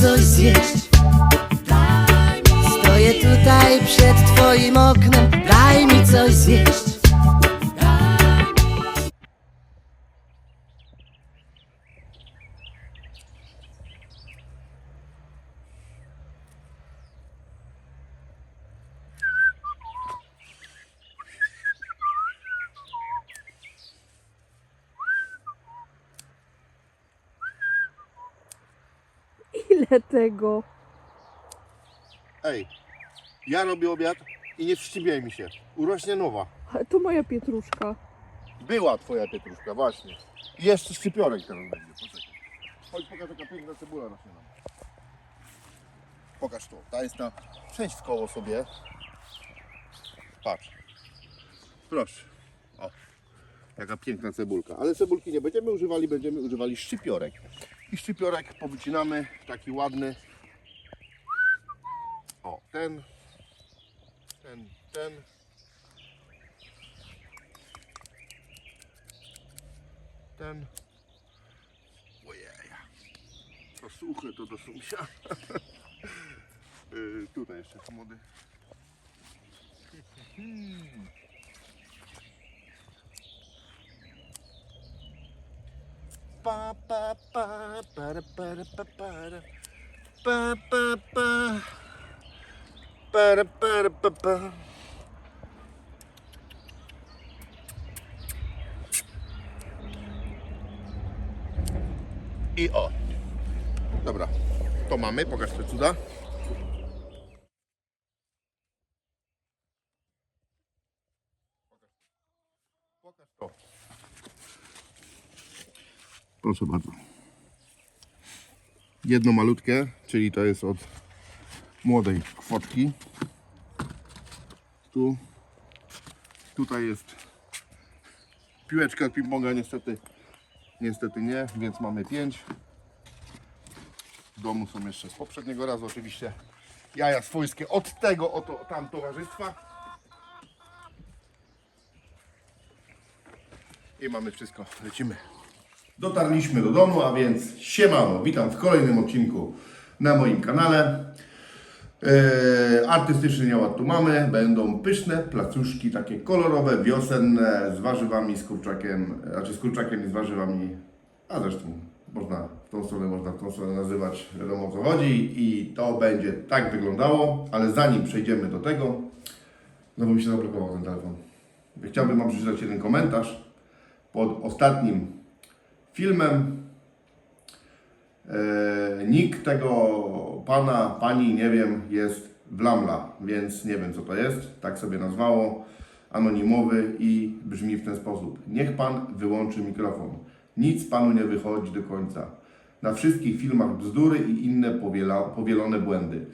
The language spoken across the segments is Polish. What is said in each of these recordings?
coś zjeść. Stoję tutaj przed twoim oknem, daj mi coś zjeść. Ile tego? Ej, ja robię obiad i nie wszczypiaj mi się. Urośnie nowa. Ale To moja pietruszka. Była twoja pietruszka, właśnie. I jeszcze szczypiorek teraz będzie. Poczekaj. Chodź pokaż jaka piękna cebula rośnie nam. Pokaż to. Ta jest na... Przejdź w koło sobie. Patrz. Proszę. O. Jaka piękna cebulka. Ale cebulki nie będziemy używali, będziemy używali szczypiorek. I szczypiorek powycinamy taki ładny. O, ten. Ten, ten. ten. Ojej. To suche, to do sąsiada. Y, Tutaj jeszcze młody. Pa, I o. Dobra, to mamy, pokaż te cuda. Pokaż to. Proszę bardzo. Jedno malutkie, czyli to jest od młodej kwoczki. Tu. Tutaj jest piłeczka ping-ponga, niestety Niestety nie, więc mamy 5. W domu są jeszcze z poprzedniego razu oczywiście jaja swojskie od tego oto tam towarzystwa. I mamy wszystko, lecimy. Dotarliśmy do domu, a więc siemano, witam w kolejnym odcinku na moim kanale. Eee, artystyczny nieład tu mamy, będą pyszne placuszki, takie kolorowe, wiosenne, z warzywami, z kurczakiem, znaczy z kurczakiem i z warzywami, a zresztą można w tą stronę, można w tą stronę nazywać, wiadomo o co chodzi i to będzie tak wyglądało, ale zanim przejdziemy do tego, znowu mi się zablokował ten telefon. Chciałbym Wam przeczytać jeden komentarz pod ostatnim filmem, E, Nick tego pana, pani, nie wiem, jest Wlamla, więc nie wiem co to jest, tak sobie nazwało, anonimowy i brzmi w ten sposób. Niech pan wyłączy mikrofon. Nic panu nie wychodzi do końca. Na wszystkich filmach bzdury i inne powiela, powielone błędy.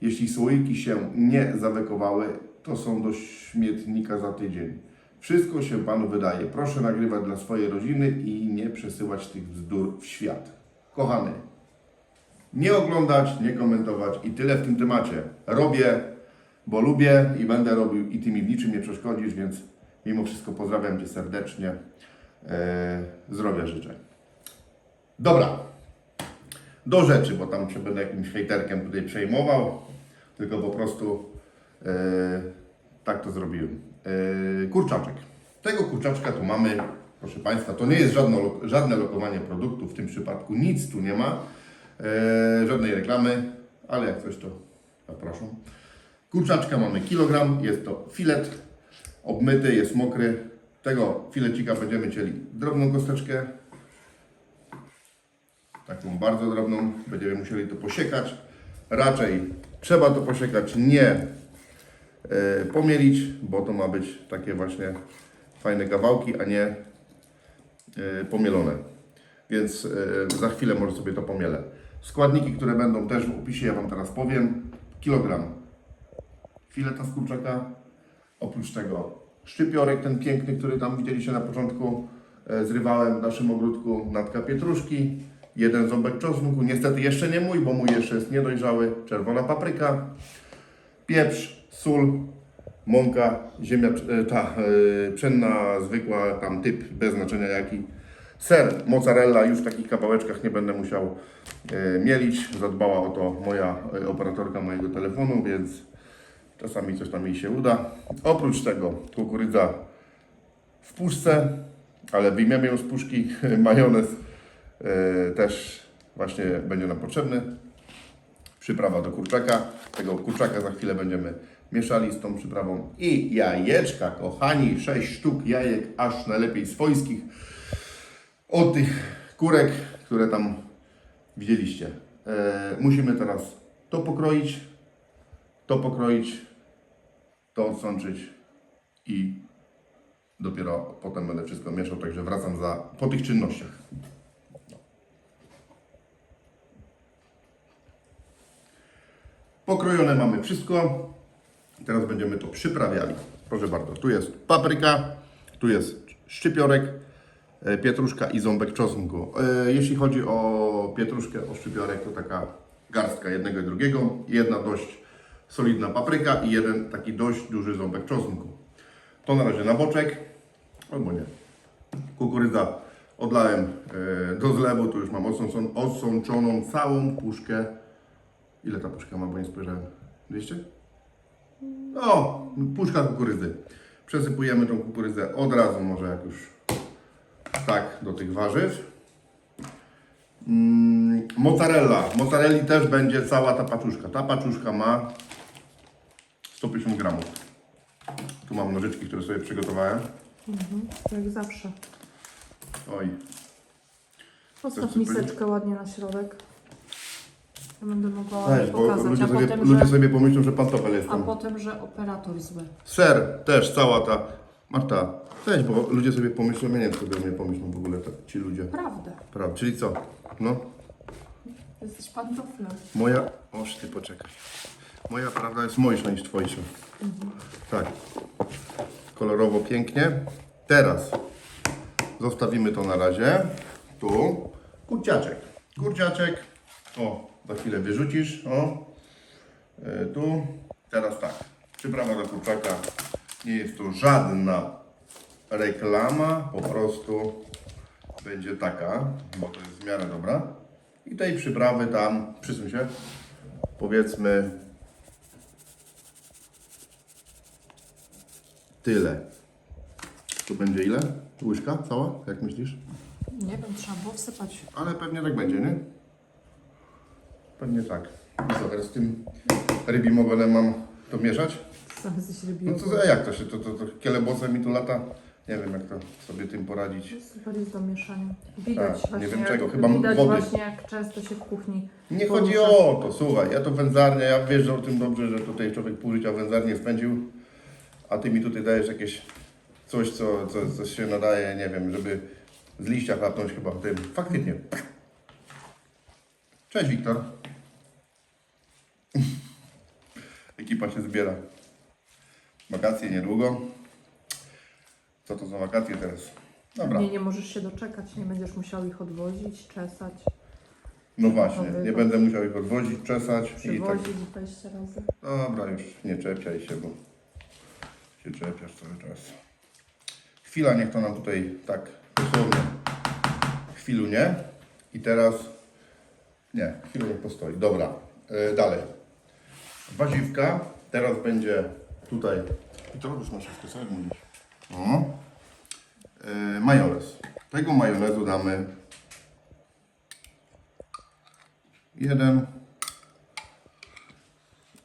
Jeśli słoiki się nie zawekowały, to są do śmietnika za tydzień. Wszystko się panu wydaje. Proszę nagrywać dla swojej rodziny i nie przesyłać tych bzdur w świat. Kochany, nie oglądać, nie komentować i tyle w tym temacie. Robię, bo lubię i będę robił i Ty mi w niczym nie przeszkodzisz, więc mimo wszystko pozdrawiam Cię serdecznie. Eee, zdrowia życzę. Dobra, do rzeczy, bo tam się będę jakimś hejterkiem tutaj przejmował, tylko po prostu eee, tak to zrobiłem. Eee, kurczaczek. Tego kurczaczka tu mamy, proszę Państwa, to nie jest żadne, żadne lokowanie produktu, w tym przypadku nic tu nie ma, eee, żadnej reklamy, ale jak coś to zapraszam. Kurczaczka mamy kilogram, jest to filet, obmyty, jest mokry. Tego filecika będziemy cieli drobną kosteczkę, taką bardzo drobną, będziemy musieli to posiekać. Raczej trzeba to posiekać, nie pomielić, bo to ma być takie właśnie fajne kawałki, a nie e, pomielone. Więc e, za chwilę może sobie to pomielę. Składniki, które będą też w opisie, ja Wam teraz powiem. Kilogram. Fileta z kurczaka, oprócz tego szczypiorek ten piękny, który tam widzieliście na początku, e, zrywałem w naszym ogródku, natka pietruszki, jeden ząbek czosnku, niestety jeszcze nie mój, bo mój jeszcze jest niedojrzały, czerwona papryka, pieprz, sól, mąka, ziemia, e, ta e, pszenna zwykła, tam typ, bez znaczenia jaki, Ser mozzarella już w takich kawałeczkach nie będę musiał e, mielić. Zadbała o to moja operatorka mojego telefonu, więc czasami coś tam jej się uda. Oprócz tego kukurydza w puszce, ale wyjmiemy ją z puszki. Majonez też właśnie będzie nam potrzebny. Przyprawa do kurczaka. Tego kurczaka za chwilę będziemy mieszali z tą przyprawą. I jajeczka, kochani, 6 sztuk jajek, aż najlepiej swojskich. Od tych kurek, które tam widzieliście. E, musimy teraz to pokroić, to pokroić, to odsączyć i dopiero potem będę wszystko mieszał, także wracam za, po tych czynnościach. Pokrojone mamy wszystko. Teraz będziemy to przyprawiali. Proszę bardzo, tu jest papryka, tu jest szczypiorek, e, pietruszka i ząbek czosnku. E, Jeśli chodzi o pietruszkę, o szczypiorek, to taka garstka jednego i drugiego, jedna dość solidna papryka i jeden taki dość duży ząbek czosnku. To na razie na boczek, albo nie. Kukurydza odlałem e, do zlewu, tu już mam odsączoną, całą puszkę. Ile ta puszka ma, bo nie spojrzałem? 200? No, puszka kukurydzy. Przesypujemy tą kukurydzę od razu, może jak już tak, do tych warzyw. Mm, mozzarella. Mozzarelli też będzie cała ta paczuszka. Ta paczuszka ma 150 gramów. Tu mam nożyczki, które sobie przygotowałem. Jak zawsze. Oj, Postaw miseczkę ładnie na środek. Będę mogła Weź, bo pokazać, ludzie a sobie, potem, ludzie że, sobie pomyślą, że pantofel a jestem. potem, że operator zły. Ser też, cała ta. Marta, weź, bo ludzie sobie pomyślą, ja nie wiem, sobie pomyślą w ogóle te, ci ludzie. Prawda. Prawda, czyli co? No, Jesteś pantoflem. moja... Oż ty, poczekaj. Moja prawda jest mojsza niż twojsza. Tak. Kolorowo pięknie. Teraz zostawimy to na razie. Tu. Kurciaczek. Kurciaczek. O, za chwilę wyrzucisz. O. E, tu. Teraz tak. Przyprawa do kurczaka. Nie jest to żadna reklama. Po prostu będzie taka, bo to jest w miarę dobra. I tej przyprawy tam, przysuń się, powiedzmy tyle. Tu będzie ile? Łyżka cała? Jak myślisz? Nie wiem, trzeba było wsypać. Ale pewnie tak będzie, nie? Pewnie tak. I co, teraz z tym rybim ogonem mam to mieszać? Sam jesteś No rybił. to za- jak to się, to, to, to kielebocem mi tu lata? Nie wiem jak to sobie tym poradzić. Super jest do mieszania. Widać Tak, nie właśnie, wiem jak, czego, chyba widać wody. właśnie jak często się w kuchni Nie porusza. chodzi o to, słuchaj, ja to wędzarnia, ja wiesz o tym dobrze, że tutaj człowiek pół życia w wędzarni spędził, a ty mi tutaj dajesz jakieś coś, co, co, co się nadaje, nie wiem, żeby z liścia chlapnąć chyba tym. Faktycznie. Cześć Wiktor. Ekipa się zbiera. Wakacje niedługo. Co to za wakacje teraz? Dobra. Nie, nie możesz się doczekać, nie będziesz musiał ich odwozić, czesać, No właśnie, nie będę musiał ich odwozić, czesać i tak. przywozić 20 razy. Dobra, już nie czepiaj się, bo się czepiasz cały czas. Chwila, niech to nam tutaj tak dosłownie chwilu nie. I teraz nie, chwilę niech postoi. Dobra, e, dalej. Waziwka, teraz będzie tutaj. I to robisz maszynkę, co jak mówisz? O. E, majonez. Tego majonezu damy jeden,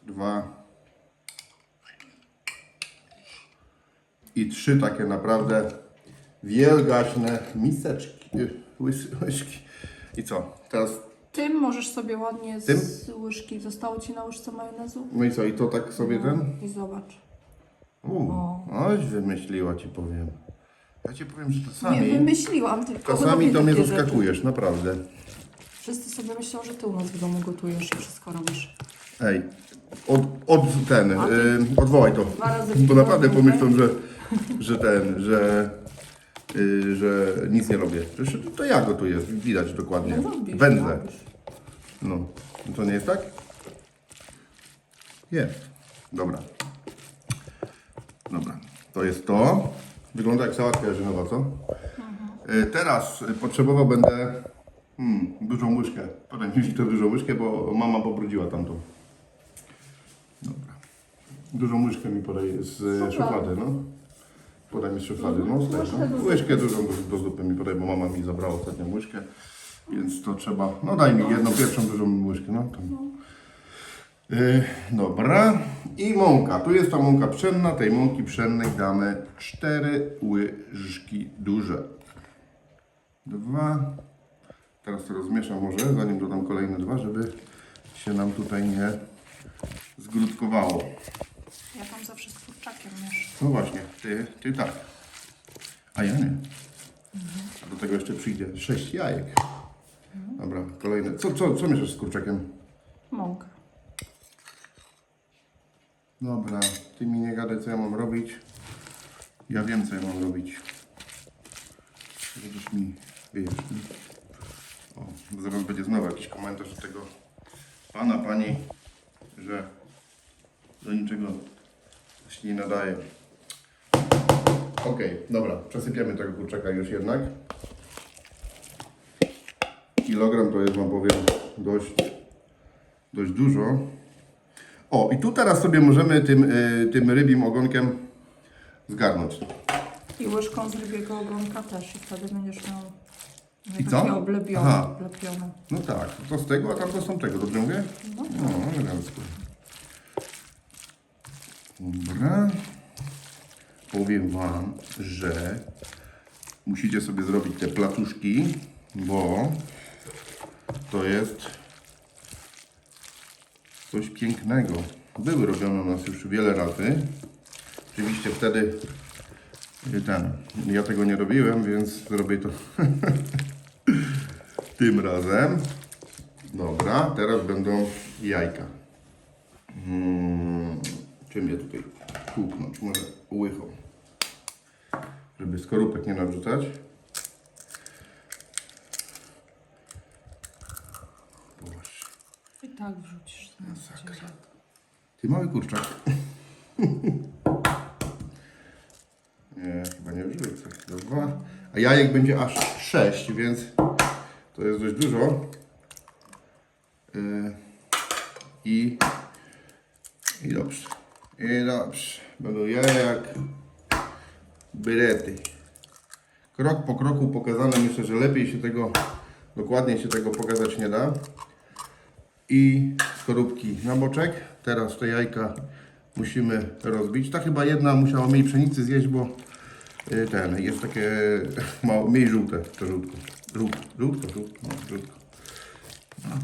dwa i trzy takie naprawdę wielgaśne miseczki, łyżki. I co? Teraz, Tym możesz sobie ładnie z Tym? łyżki, zostało Ci na łyżce majonezu? no i co? I to tak sobie ten? I zobacz. Uuu, O. oś wymyśliła ci powiem. Ja ci powiem, że Nie czasami, wymyśliłam, tylko czasami robię to mnie takie rzeczy. zaskakujesz, naprawdę. Wszyscy sobie myślą, że Ty u nas w domu gotujesz i wszystko robisz. Ej, od, od ten, y, odwołaj to. Dwa razy w Bo naprawdę pomyślą, że, że ten, że, y, że nic nie robię. Przecież to ja gotuję, widać dokładnie. No robisz, Wędzę. robisz. No, to nie jest tak? Jest. Dobra. Dobra, to jest to. Wygląda jak sałatka jarzynowa, co? E, Teraz e, potrzebował będę hmm, dużą łyżkę. Podaj mi to dużą łyżkę, bo mama pobrudziła tamtą. Dobra. Dużą łyżkę mi podaj z e, szuflady, no. Podaj mi z szuflady, no. Tego. do Łyżkę dużą do, do zupy mi podaj, bo mama mi zabrała ostatnią łyżkę. Więc to trzeba, no daj mi jedną pierwszą dużą łyżkę, no. To. Yy, dobra. I mąka. Tu jest ta mąka pszenna. Tej mąki pszennej damy 4 łyżki duże. Dwa. Teraz to rozmieszam może, zanim dodam kolejne dwa, żeby się nam tutaj nie zgrudkowało. Ja tam zawsze No właśnie, ty, ty tak. A ja nie. A do tego jeszcze przyjdzie 6 jajek. Dobra, kolejne. Co, co, co mieszasz z kurczakiem? Mąkę. Dobra, ty mi nie gadaj, co ja mam robić. Ja wiem, co ja mam robić. Żebyś mi wyjaśnił. O, zaraz będzie znowu jakiś komentarz do tego pana, pani, że do niczego się nie nadaje. Okej, dobra, przesypiemy tego kurczaka już jednak. Kilogram to jest, wam powiem, dość, dość dużo. O, i tu teraz sobie możemy tym, y, tym rybim ogonkiem zgarnąć. I łyżką z rybiego ogonka też. I wtedy będziesz miał I takie co? oblepione. Aha. oblepione. No tak, to z tego, a tamto są tego, dobrze mówię? No. No, elegancko. Dobra. Powiem Wam, że musicie sobie zrobić te placuszki, bo to jest coś pięknego. Były robione u nas już wiele razy. Oczywiście wtedy y, ten, ja tego nie robiłem, więc zrobię to tym razem. Dobra, teraz będą jajka. Hmm, czym je tutaj tłuknąć? Może łychą. Żeby skorupek nie narzucać. Popatrz. I tak wrzucisz. Masakra. Ty mały kurczak. nie, chyba nie wrzucę. Dwa. A jajek będzie aż sześć, więc to jest dość dużo. Yy, I. I dobrze. Będą jaja jak bylety. Krok po kroku pokazane. Myślę, że lepiej się tego, dokładniej się tego pokazać nie da i skorupki na boczek. Teraz te jajka musimy rozbić. Ta chyba jedna musiała mniej pszenicy zjeść, bo y, ten jest takie mało, mniej żółte, to żółtko. Żółt, żółtko, żółtko, no, żółtko.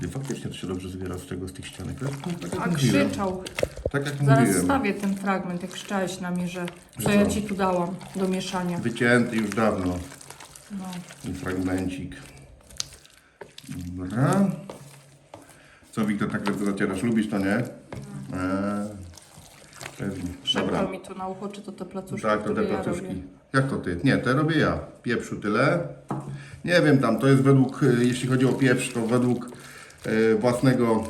Ty, faktycznie to się dobrze zbiera z tego, z tych ścianek. Tak, tak jak A mówiłem. krzyczał. Tak jak Zaraz mówiłem. wstawię ten fragment, jak krzyczałeś na mnie, że Że co ja co? ci tu dałam do mieszania. Wycięty już dawno. No. I fragmencik. Dobra. Co Wiktor tak zacierasz? Lubisz to, nie? Eee, pewnie. Dobra. Mi tu na ucho, czy to te placuszki, Tak, to te które ja placuszki. robię. Jak to ty? Nie, te robię ja. Pieprzu tyle. Nie wiem tam, to jest według, y, jeśli chodzi o pieprz, to według y, własnego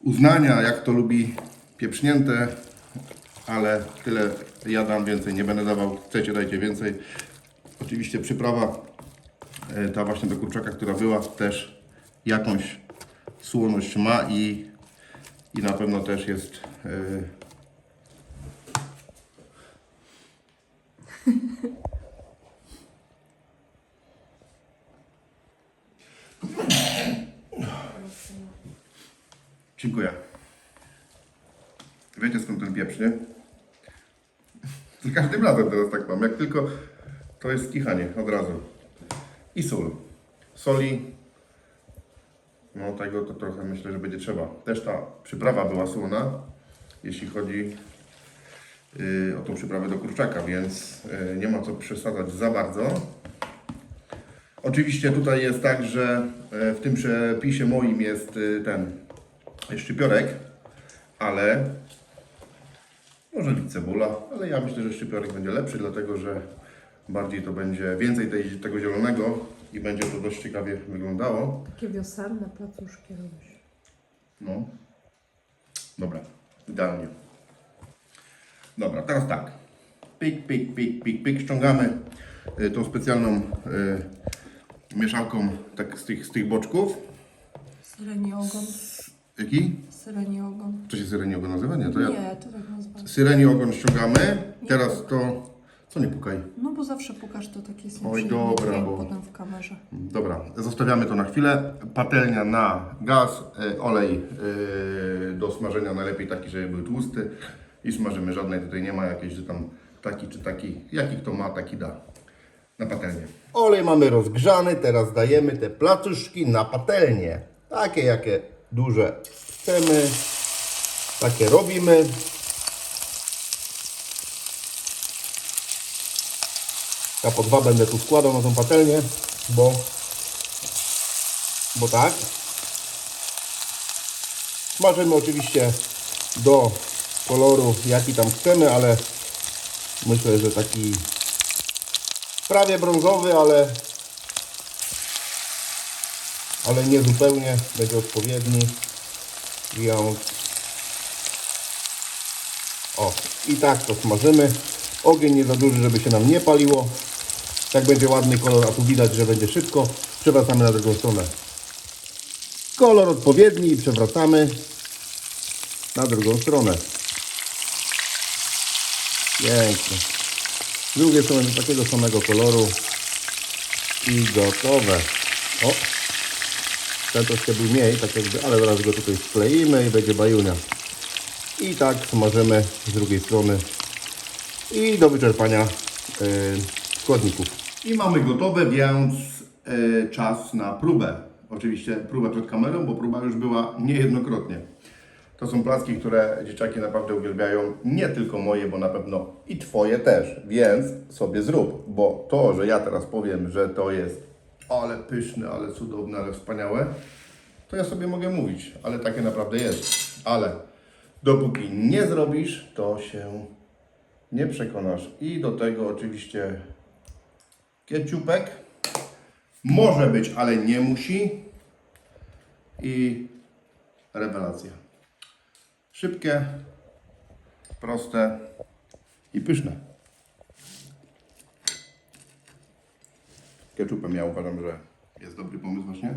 uznania, jak to lubi pieprznięte, ale tyle ja dam więcej, nie będę dawał, chcecie dajcie więcej. Oczywiście przyprawa, y, ta właśnie do kurczaka, która była, też jakąś słoność ma i, i na pewno też jest y, Dziękuję. Wiecie skąd ten pieprz, nie? Za każdym razem teraz tak mam. Jak tylko to jest kichanie od razu. I sól. Soli. No tego to trochę myślę, że będzie trzeba. Też ta przyprawa była słona, jeśli chodzi yy, o tą przyprawę do kurczaka, więc yy, nie ma co przesadzać za bardzo. Oczywiście tutaj jest tak, że e, w tym przepisie moim jest y, ten szczypiorek, ale może być cebula, ale ja myślę, że szczypiorek będzie lepszy, dlatego że bardziej to będzie więcej tej, tego zielonego i będzie to dość ciekawie wyglądało. Takie wiosenne placuszki robisz. No. Dobra, idealnie. Dobra, teraz tak. Pik, pik, pik, pik, pik, ściągamy y, tą specjalną y, mieszałką tak, z, tych, z tych boczków. Syreni ogon. Jaki? Syreni ogon. To się syreni ogon nazywa? Nie, to ja. Nie, to tak nazywam. Syreni ogon ściągamy. Teraz to... Co nie pukaj? No bo zawsze pukasz, to takie są Oj, dobra, bo- potem w kamerze. Dobra, zostawiamy to na chwilę. Patelnia na gaz, y, olej y, do smażenia najlepiej taki, żeby był tłusty i smażymy. Żadnej tutaj nie ma jakiejś, że tam taki czy taki, jaki kto ma, taki da na patelnię. Olej mamy rozgrzany, teraz dajemy te placuszki na patelnię. Takie jakie duże chcemy, takie robimy. Ja po dwa będę tu wkładał na tą patelnię, bo, bo tak. Smażymy oczywiście do koloru, jaki tam chcemy, ale myślę, że taki prawie brązowy, ale, ale nie zupełnie będzie odpowiedni. Więc o, i tak to smażymy. Ogień nie za duży, żeby się nam nie paliło. Tak będzie ładny kolor, a tu widać, że będzie szybko. Przewracamy na drugą stronę. Kolor odpowiedni i przewracamy na drugą stronę. Pięknie. Z drugiej strony do takiego samego koloru i gotowe. O! Ten troszkę był mniej, tak jakby, ale zaraz go tutaj skleimy i będzie bajunia. I tak smażymy z drugiej strony i do wyczerpania e, składników. I mamy gotowe, więc e, czas na próbę. Oczywiście próbę przed kamerą, bo próba już była niejednokrotnie. To są placki, które dzieciaki naprawdę uwielbiają. Nie tylko moje, bo na pewno i Twoje też. Więc sobie zrób, bo to, że ja teraz powiem, że to jest ale pyszne, ale cudowne, ale wspaniałe, to ja sobie mogę mówić, ale takie naprawdę jest. Ale dopóki nie zrobisz, to się nie przekonasz. I do tego oczywiście keciupek. Może być, ale nie musi. I rewelacja. Szybkie, proste i pyszne. Keczupem ja uważam, że jest dobry pomysł właśnie.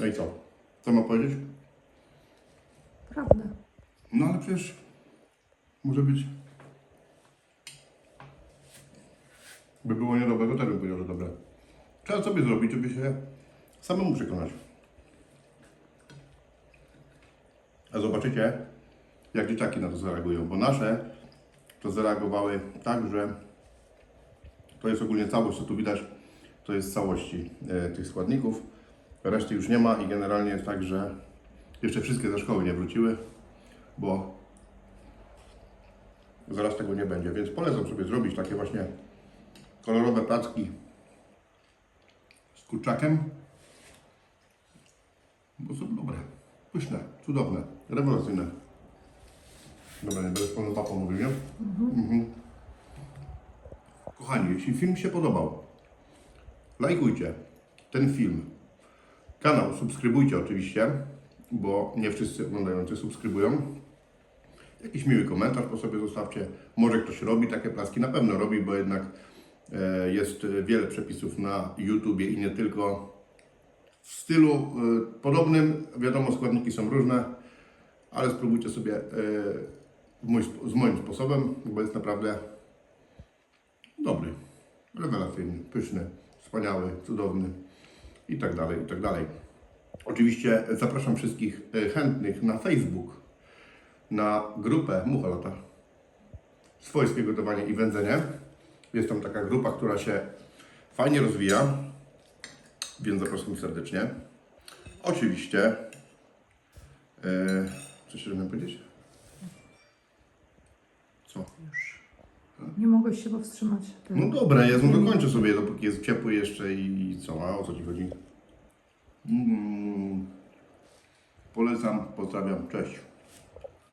No i co? Co ma powiedzieć? Prawda. No ale przecież może być. By było niedobre, to też bym powiedział, że dobre. Trzeba sobie zrobić, żeby się samemu przekonać. A zobaczycie, jak dzieciaki na to zareagują, bo nasze to zareagowały tak, że to jest ogólnie całość, co tu widać, to jest całości e, tych składników. Reszty już nie ma i generalnie jest tak, że jeszcze wszystkie ze szkoły nie wróciły, bo zaraz tego nie będzie. Więc polecam sobie zrobić takie właśnie kolorowe placki z kurczakiem, bo są dobre, pyszne, cudowne, rewelacyjne. Dobra, nie będę z panem papą mówił, nie? Mhm. Kochani, jeśli film się podobał, lajkujcie ten film. Kanał subskrybujcie oczywiście, bo nie wszyscy oglądający subskrybują. Jakiś miły komentarz po sobie zostawcie. Może ktoś robi takie plaski, na pewno robi, bo jednak jest wiele przepisów na YouTubie i nie tylko w stylu e, podobnym. Wiadomo, składniki są różne, ale spróbujcie sobie e, z moim sposobem, bo jest naprawdę dobry, rewelacyjny, pyszny, wspaniały, cudowny i tak dalej, i tak dalej. Oczywiście zapraszam wszystkich e, chętnych na Facebook, na grupę Mucha Lata. Swojskie gotowanie i wędzenie. Jest tam taka grupa, która się fajnie rozwija, więc zapraszam serdecznie. Oczywiście, e, coś jeszcze miałem powiedzieć? Co? Nie mogłeś się powstrzymać. No dobra, ja no dokończę sobie, dopóki jest ciepły jeszcze i co, a o co Ci chodzi? Mm, polecam, pozdrawiam, cześć.